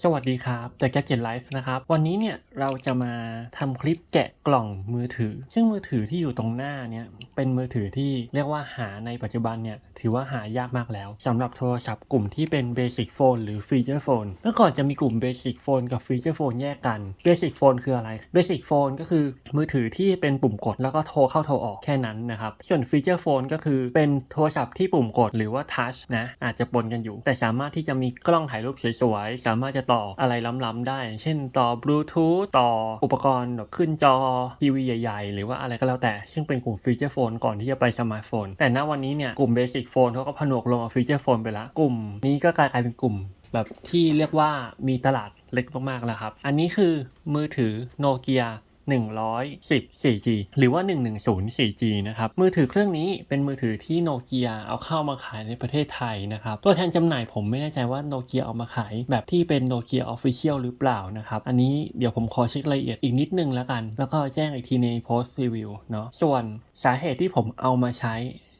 สวัสดีครับ The Gadget Life นะครับ วันนี้เนี่ยเราจะมาทำคลิปแกะกล่องมือถือ ซึ่งมือถือที่อยู่ตรงหน้าเนี่ยเป็นมือถือที่เรียกว่าหาในปัจจุบันเนี่ยถือว่าหายากมากแล้วสำหรับโทรศัพท์กลุ่มที่เป็น Basic Phone หรือ Feature Phone เมื่อก่อนจะมีกลุ่ม Basic Phone กับ Feature Phone แยกกัน Basic Phone คืออะไร Basic Phone ก็คือมือถือที่เป็นปุ่มกดแล้วก็โทรเข้าโทรออกแค่นั้นนะครับส่วน Feature Phone ก็คือเป็นโทรศัพท์ที่ปุ่มกดหรือว่า Touch นะอาจจะปนกันอยู่ แต่สามารถที่จะมีกล้องถ่ายรูปสวยๆสามารถจะต่ออะไรล้ำๆได้ เช่นต่อบลูทูธต่ออุปกรณ์แบบขึ้นจอทีวีใหญ่ๆ หรือว่าอะไรก็แล้วแต่ ซึ่งเป็นกลุ่มฟีเจอร์โฟนก่อนที่จะไปสมาร์ทโฟน แต่ณวันนี้เนี่ยกลุ่มเบสิกโฟนเขาก็ผนวกลงกับฟีเจอร์โฟนไปแล้วกลุ่มนี้ก็กลายเป็นกลุ่มแบบที่เรียกว่ามีตลาดเล็กมากๆแล้วครับ อันนี้คือมือถือโนเกีย 110 4G หรือว่า 110 4G นะครับ มือถือเครื่องนี้เป็นมือถือที่โนเกียเอาเข้ามาขายในประเทศไทยนะครับ ตัวแทนจำหน่ายผมไม่แน่ใจว่าโนเกียเอามาขายแบบที่เป็นโนเกียออฟฟิเชียลหรือเปล่านะครับ อันนี้เดี๋ยวผมขอเช็ครายละเอียดอีกนิดนึงแล้วกัน แล้วก็แจ้งอีกทีในโพสต์รีวิวเนาะ ส่วนสาเหตุที่ผมเอามาใช้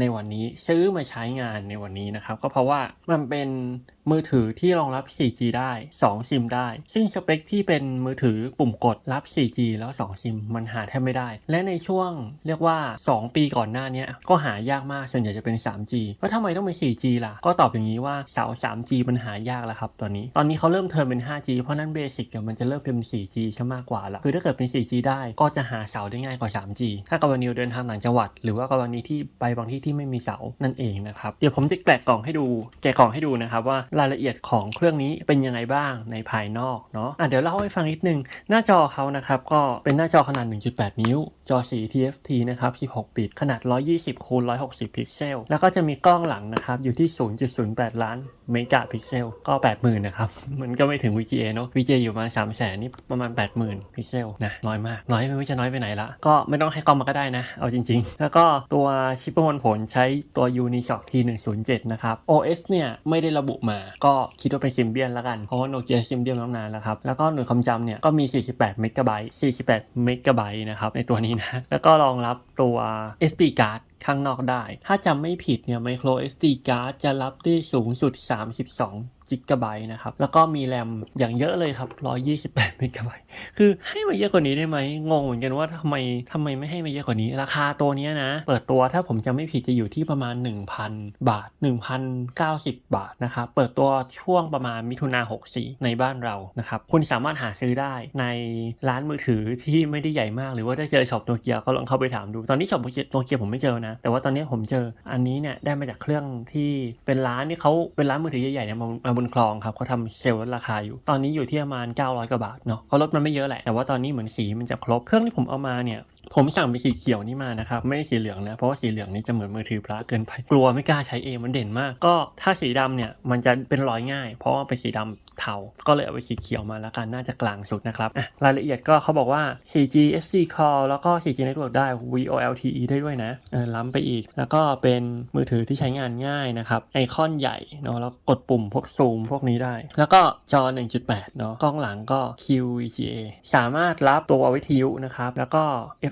ในวันนี้ซื้อมาใช้งานในวันนี้นะครับ ก็เพราะว่ามันเป็น มือถือที่รองรับ 4G ได้ 2 ซิมได้ ซึ่งสเปคที่เป็นมือถือปุ่มกดรับ 4G แล้ว 2 ซิม มันหาแทบไม่ได้ และในช่วงเรียกว่า 2 ปีก่อนหน้านี้ก็หายากมากส่วนใหญ่จะเป็น 3G แล้วทำไมต้องเป็น 4G ล่ะ ก็ตอบอย่างนี้ว่าเสา 3G มันหายากแล้วครับตอนนี้ ตอนนี้เขาเริ่มเทิร์นเป็น 5G เพราะนั้นเบสิกมันจะเริ่มเป็น 4G ซะมากกว่าละคือถ้าเกิดเป็น 4G ได้ก็จะหาเสาได้ง่ายกว่า 3G ถ้ากรณีเดินทางต่างจังหวัด หรือว่ากรณีที่ไปบางที่ที่ไม่มีเสานั่นเองนะครับเดี๋ยวผมจะแกะกล่องให้ดูแกะกล่องให้ดูนะครับว่ารายละเอียดของเครื่องนี้เป็นยังไงบ้างในภายนอกเนาะอะเดี๋ยวเล่าให้ฟังนิดนึง หน้าจอเขานะครับก็เป็นหน้าจอขนาด 1.8 นิ้ว จอสี TFT นะครับ 16 ปิดขนาด 120คูณ160 พิกเซล แล้วก็จะมีกล้องหลังนะครับ อยู่ที่ 0.08 ล้านเมกะพิกเซล ก็ 80,000 นะครับ มันก็ไม่ถึง VGA เนาะ VGA อยู่มา3 0 0 0 0นี่ประมาณ 80,000 พิกเซลนะน้อยมาก น้อยไม่รู้จะน้อยไปไหนละ ก็ไม่ต้องให้กล้องมาก็ได้นะ เอาจริง ๆ แล้วก็ตัวชิปประมวลผลใช้ตัว Unisoc T107 นะครับ OS เนี่ยไม่ได้ระบุมาก็คิดว่าเป็นซิมเบียนละกัน เพราะว่าโนเกียซิมเบียนมานานแล้วครับ แล้วก็หน่วยความจำเนี่ยก็มี 48 เมกะไบต์ 48 เมกะไบต์นะครับในตัวนี้นะ แล้วก็รองรับตัว SD card ข้างนอกได้ ถ้าจำไม่ผิดเนี่ย micro SD card จะรับได้สูงสุด 32 จิกะไบต์นะครับ แล้วก็มีแรมอย่างเยอะเลยครับ 128เมกะไบต์คือให้มาเยอะกว่านี้ได้ไหม งงเหมือนกันว่าทำไมทำไมไม่ให้มาเยอะกว่านี้ ราคาตัวนี้นะ เปิดตัวถ้าผมจำไม่ผิดจะอยู่ที่ประมาณ 1,000 บาท 1,090 บาทนะครับ เปิดตัวช่วงประมาณมิถุนา64 ในบ้านเรานะครับ คุณสามารถหาซื้อได้ในร้านมือถือที่ไม่ได้ใหญ่มาก หรือว่าถ้าเจอช็อปโนเกียก็ลองเข้าไปถามดู ตอนนี้ช็อปโนเกียผมไม่เจอนะ แต่ว่าตอนนี้ผมเจอ อันนี้เนี่ยได้มาจากเครื่องที่เป็นร้านที่เขาเป็นร้านมือถือใหญ่ๆเนี่ยมาบนคลองครับเขาทำเซลล์ลดราคาอยู่ ตอนนี้อยู่ที่ประมาณ900กว่าบาทเนาะเขาลดมันไม่เยอะแหละแต่ว่าตอนนี้เหมือนสีมันจะครบเครื่องที่ผมเอามาเนี่ย ผมสั่งเป็นสีเขียวนี่มานะครับ ไม่สีเหลืองนะเพราะว่าสีเหลืองนี่จะเหมือนมือถือพระเกินไปกลัวไม่กล้าใช้เองมันเด่นมาก ก็ถ้าสีดำเนี่ยมันจะเป็นรอยง่าย เพราะว่าเป็นสีดำเทา ก็เลยเอาไปสีเขียวมาแล้วกันน่าจะกลางสุดนะครับรายละเอียดก็เขาบอกว่า 4G SD call แล้วก็ 4G network ได้ VoLTE ได้ด้วยนะเออล้ำไปอีก แล้วก็เป็นมือถือที่ใช้งานง่ายนะครับไอคอนใหญ่เนาะแล้วกดปุ่มพวกซูมพวกนี้ได้ แล้วก็จอ 1.8 เนาะกล้องหลังก็ QVGA สามารถรับตัววิทยุนะครับแล้วก็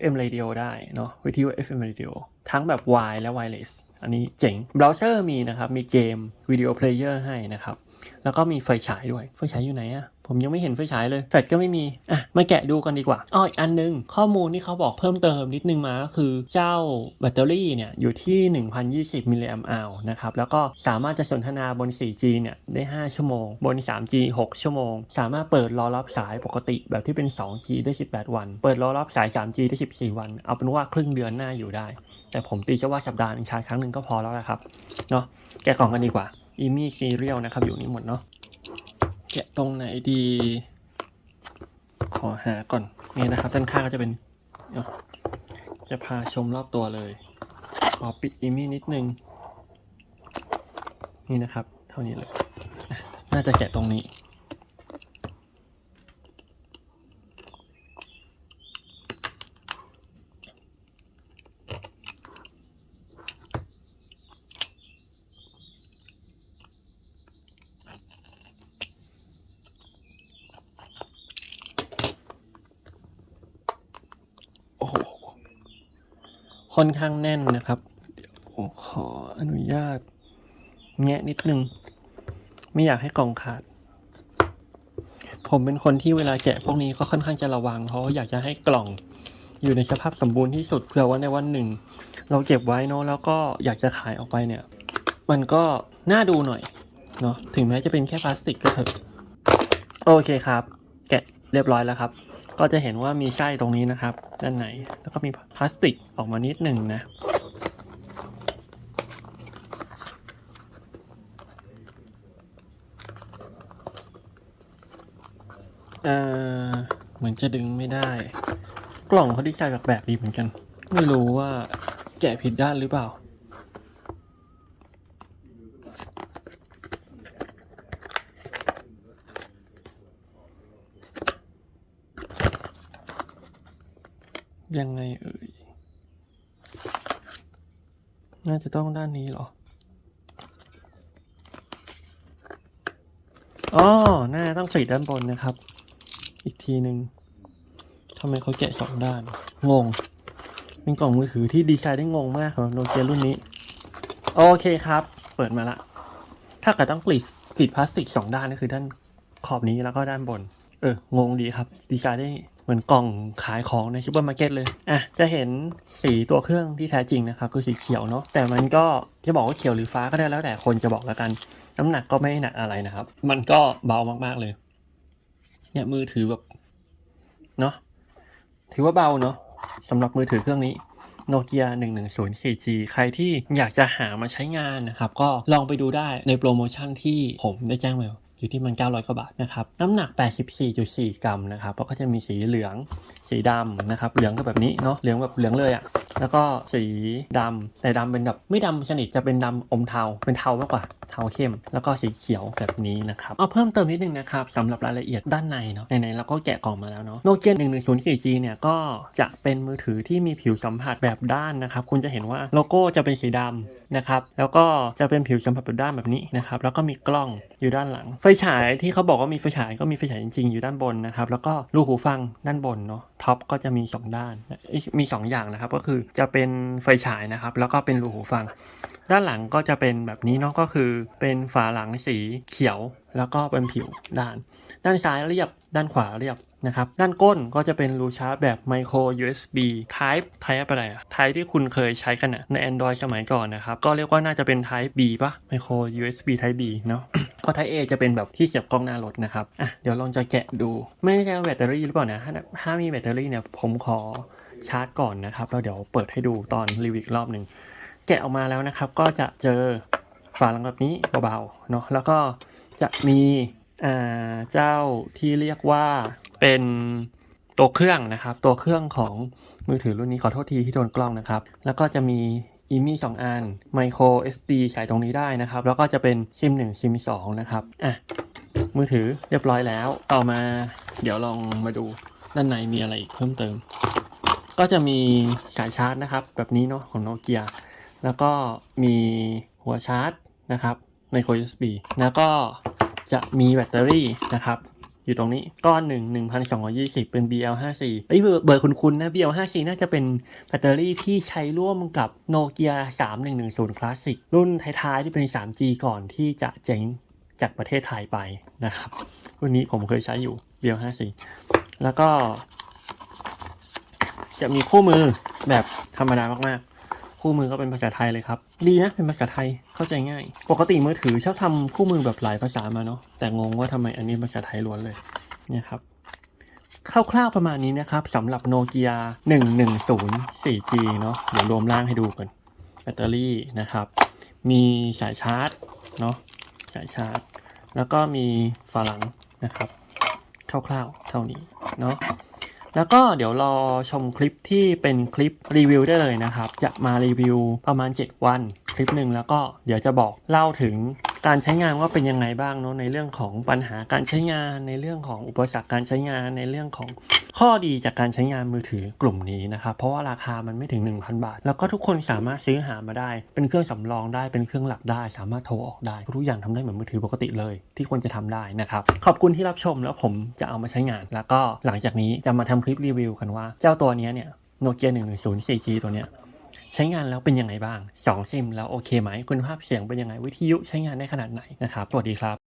FM radio ได้เนาะวิทยุ FM radio ทั้งแบบ wire และ wireless อันนี้เจ๋งเบราว์เซอร์มีนะครับ มีเกมวิดีโอเพลเยอร์ให้นะครับ แล้วก็มีไฟฉายด้วย ไฟฉายอยู่ไหนอะ ผมยังไม่เห็นไฟฉายเลยแฟลชก็ไม่มีอะมาแกะดูกันดีกว่าอ้ออีกอันนึง ข้อมูลที่เขาบอกเพิ่มเติมนิดนึงมาก็คือเจ้าแบตเตอรี่เนี่ยอยู่ที่ 1,020มิลลิแอมป์อาวนะครับแล้วก็สามารถจะสนทนาบน 4G เนี่ยได้ 5 ชั่วโมง บน 3G 6 ชั่วโมง สามารถเปิดรอรับสายปกติแบบที่เป็น 2G ได้ 18 วัน เปิดรอรับสาย 3G ได้ 14 วัน เอาเป็นว่าครึ่งเดือนหน้าอยู่ได้ แต่ผมตีจะว่าสัปดาห์หนึงชาร์จครั้งหนึ่งก็พอแล้วละครับเนาะแกะกล่องกันดีกว่าอีมี่ซีเรียลนะครับอยู่นี่หมดเนาะ แกะตรงไหนดี ขอหาก่อน นี่นะครับ ด้านข้างก็จะเป็น จะพาชมรอบตัวเลย ขอปิดอีมี่นิดนึง นี่นะครับ เท่านี้เลย น่าจะแกะตรงนี้ ค่อนข้างแน่นนะครับ เดี๋ยวผมขออนุญาต แงะนิดนึง ไม่อยากให้กล่องขาด ผมเป็นคนที่เวลาแกะพวกนี้ก็ค่อนข้างจะระวัง เพราะอยากจะให้กล่องอยู่ในสภาพสมบูรณ์ที่สุดเผื่อว่าในวันหนึ่ง เราเก็บไว้เนอะแล้วก็อยากจะขายออกไปเนี่ย มันก็น่าดูหน่อยเนาะถึงแม้จะเป็นแค่พลาสติกก็เถอะ โอเคครับ แกะเรียบร้อยแล้วครับ ก็จะเห็นว่ามีไส้ตรงนี้นะครับ ด้านในแล้วก็มีพลาสติกออกมานิดหนึ่งนะเอ่อเหมือนจะดึงไม่ได้ กล่องเขาดีไซน์แปลกๆดีเหมือนกัน ไม่รู้ว่าแกะผิดด้านหรือเปล่า ยังไงเอ่ย น่าจะต้องด้านนี้เหรอ อ๋อน่าต้องปิดด้านบนนะครับ อีกทีหนึ่งทำไมเขาแกะสองด้าน งง เป็นกล่องมือถือที่ดีไซน์ได้งงมากสำหรับโนเกียรุ่นนี้ โอเคครับ เปิดมาละ ถ้าเกิดต้องกรีดกรีดพลาสติกสองด้านก็คือด้านขอบนี้แล้วก็ด้านบน เออ งงดีครับ ดีไซน์ได้ มือนกล่องขายของในซูเปอร์มาร์เก็ตเลย อะ จะเห็นสีตัวเครื่องที่แท้จริงนะครับ คือสีเขียวเนาะ แต่มันก็จะบอกว่าเขียวหรือฟ้าก็ได้แล้วแต่คนจะบอกแล้วกัน น้ำหนักก็ไม่หนักอะไรนะครับ มันก็เบามากๆเลย เนี่ยมือถือแบบ เนาะ ถือว่าเบาเนาะสำหรับมือถือเครื่องนี้โนเกีย110 4G ใครที่อยากจะหามาใช้งานนะครับ ก็ลองไปดูได้ในโปรโมชั่นที่ผมได้แจ้งไว้ อยู่ที่มัน 900 กว่าบาทนะครับ น้ำหนัก 84.4 กรัมนะครับแล้วก็จะมีสีเหลือง สีดำนะครับ เหลืองก็แบบนี้เนาะ เหลืองแบบเหลืองเลยอะ่ะ แล้วก็สีดำแต่ดำเป็นแบบไม่ดำสนิทจะเป็นดำอมเทา เป็นเทามากกว่า เทาเข้ม แล้วก็สีเขียวแบบนี้นะครับ เอาเพิ่มเติมนิดนึงนะครับสำหรับรายละเอียดด้านในเนาะไหนๆเราก็แกะกล่องมาแล้วเนาะ โนเกีย 110 4G เนี่ยก็จะเป็นมือถือที่มีผิวสัมผัสแบบด้านนะครับ คุณจะเห็นว่าโลโก้จะเป็นสีดำ นะครับแล้วก็จะเป็นผิวสัมผัสแบบด้านแบบนี้นะครับแล้วก็มีกล้องอยู่ด้านหลัง ไฟฉายที่เขาบอกว่ามีไฟฉายก็มีไฟฉายจริงๆอยู่ด้านบนนะครับแล้วก็ลูหูฟังด้านบนเนาะท็อปก็จะมี 2 ด้านมี 2 อย่างนะครับก็คือจะเป็นไฟฉายนะครับแล้วก็เป็นรูหูฟัง ด้านหลังก็จะเป็นแบบนี้เนาะก็คือเป็นฝาหลังสีเขียว แล้วก็เป็นผิวด้าน ด้านซ้ายเรียบ ด้านขวาเรียบนะครับ ด้านก้นก็จะเป็นรูชาร์จแบบ micro USB type type อะไรอะ type ที่คุณเคยใช้กันอะใน Android สมัยก่อนนะครับ ก็เรียกว่าน่าจะเป็น type B ปะ micro USB type B เนาะก็ type A จะเป็นแบบที่เสียบกล้องหน้ารถนะครับ อะ เดี๋ยวลองจะแกะดู ไม่แน่ใจว่าแบตเตอรี่หรือเปล่านะ ถ้ามีแบตเตอรี่เนี่ยผมขอชาร์จก่อนนะครับ แล้วเดี๋ยวเปิดให้ดูตอนรีวิวรอบหนึ่ง แกะออกมาแล้วนะครับ ก็จะเจอฝาหลังแบบนี้เบาๆ เนาะ แล้วก็จะมี เจ้าที่เรียกว่าเป็นตัวเครื่องนะครับ ตัวเครื่องของมือถือรุ่นนี้ขอโทษทีที่โดนกล้องนะครับ แล้วก็จะมีอีมี่สองอัน micro SD ใส่ตรงนี้ได้นะครับ แล้วก็จะเป็นซิม1ซิม2นะครับอะมือถือเรียบร้อยแล้ว ต่อมาเดี๋ยวลองมาดูด้านในมีอะไรอีกเพิ่มเติม ก็จะมีสายชาร์จนะครับ แบบนี้เนาะของโนเกียแล้วก็มีหัวชาร์จนะครับ micro USB แล้วก็ จะมีแบตเตอรี่นะครับอยู่ตรงนี้ก้อนหนึ่ง1,220 เป็น BL54 เอ้ยเบอร์เบอร์คุณคุณนะ BL54 น่าจะเป็นแบตเตอรี่ที่ใช้ร่วมกับโนเกีย3110 Classic รุ่นท้ายๆที่เป็น 3G ก่อนที่จะเจ๊งจากประเทศไทยไปนะครับ รุ่นนี้ผมเคยใช้อยู่ BL54 แล้วก็ จะมีคู่มือแบบธรรมดามากๆ คู่มือก็เป็นภาษาไทยเลยครับ ดีนะเป็นภาษาไทยเข้าใจง่าย ปกติมือถือชอบทำคู่มือแบบหลายภาษามาเนาะแต่งงว่าทำไมอันนี้ภาษาไทยล้วนเลยเนี่ยครับคร่าวๆประมาณนี้นะครับสำหรับโนเกีย110 4G เนาะเดี๋ยวรวมร่างให้ดูก่อนแบตเตอรี่นะครับ มีสายชาร์จเนาะสายชาร์จ แล้วก็มีฝาหลังนะครับคร่าวๆเท่านี้เนาะ แล้วก็เดี๋ยวรอชมคลิปที่เป็นคลิปรีวิวได้เลยนะครับ จะมารีวิวประมาณ 7 วันคลิปหนึ่งแล้วก็เดี๋ยวจะบอกเล่าถึงการใช้งานว่าเป็นยังไงบ้างเนาะในเรื่องของปัญหาการใช้งาน ในเรื่องของอุปสรรคการใช้งานในเรื่องของ ข้อดีจากการใช้งานมือถือกลุ่มนี้นะครับ เพราะว่าราคามันไม่ถึง 1,000 บาท แล้วก็ทุกคนสามารถซื้อหามาได้ เป็นเครื่องสำรองได้เป็นเครื่องหลักได้ สามารถโทรออกได้ ทุกอย่างทำได้เหมือนมือถือปกติเลย ที่ควรจะทำได้นะครับ ขอบคุณที่รับชมแล้วผมจะเอามาใช้งาน แล้วก็หลังจากนี้จะมาทำคลิปรีวิวกันว่า เจ้าตัวนี้เนี่ยโนเกีย110 4G ตัวเนี้ยใช้งานแล้วเป็นยังไงบ้าง2ซิมแล้วโอเคไหมคุณภาพเสียงเป็นยังไงวิทยุใช้งานได้ขนาดไหนนะครับสวัสดีครับ